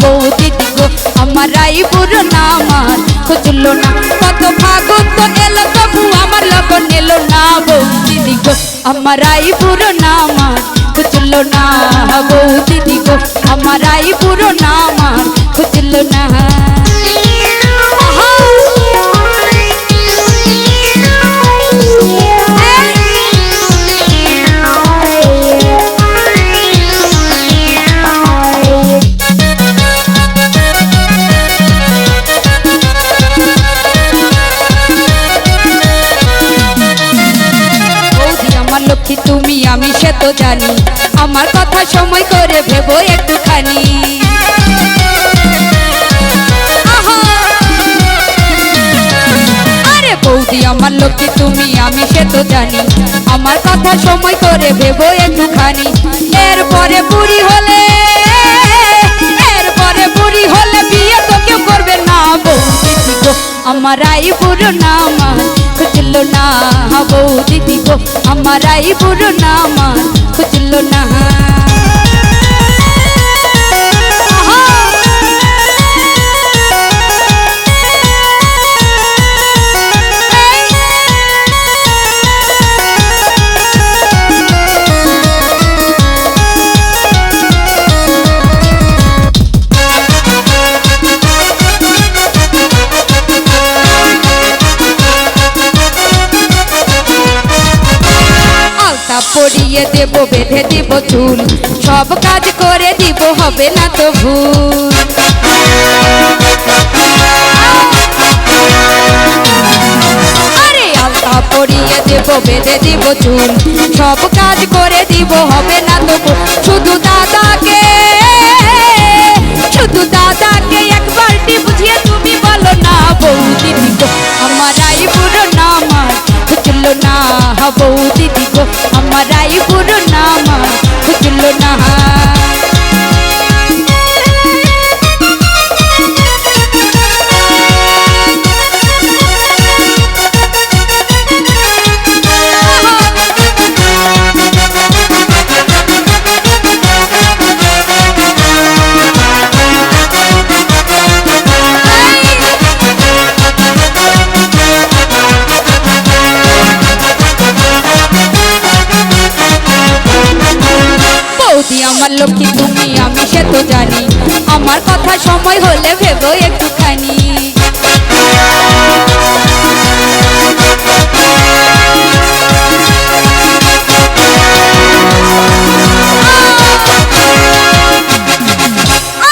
দিদি গো আমার রাইপুর নামার খুঁজল না। কত ফাগুন তো এলো, তবু আমার লগন এলো না বউ দিদি গো আমার রাইপুর নামার খুঁজল না হব দিদি গো আমার আমার তুমি, আমি সে তো জানি। আমার কথা সময় করে ভেবো একটুখানি! আরে বৌদি, আমার লক্ষ্মী তুমি, আমি সে তো জানি। আমার কথা সময় করে ভেবো একটুখানি। এরপরে বুড়ি হলে, এরপরে বুড়ি হলে বিয়ে তো কেউ করবে না। বৌদি আমার আই বুড়ো না খুঁজলো না বৌদি গো আমার আই বুড়ো না আমার পরিয়ে দেব, বেঁধে দিব চুল। সব কাজ করে দিব, হবে না তো ভুল। আরে দেব, বেঁধে দিব চুল। সব কাজ করে দিব, হবে না তো শুধু দাদাকে শুধু দাদাকে একবারটি বুঝিয়ে তুমি বলো না আমার আই না, বৌদি আমার লক্ষ্মী, তুমি, আমি সে তো জানি। আমার কথা সময় হলে ভেবো একটুখানি।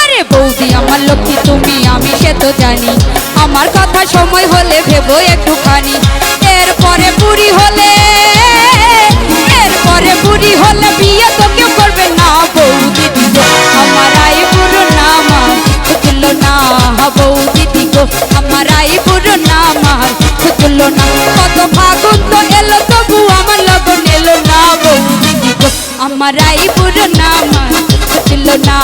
আরে বৌদি, আমার লক্ষ্মী, তুমি, আমি সে তো জানি। আমার কথা সময় হলে ভেবো একটুখানি। না কত ফাগুন তো এলো, তবু আমার লগন এলো না বৌদি দিদি আমার আই বুড়ো না আমার হচ্ছিল না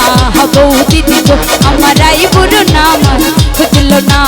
বৌদি দিদি আমার আই বুড়ো না আমার হচ্ছিল না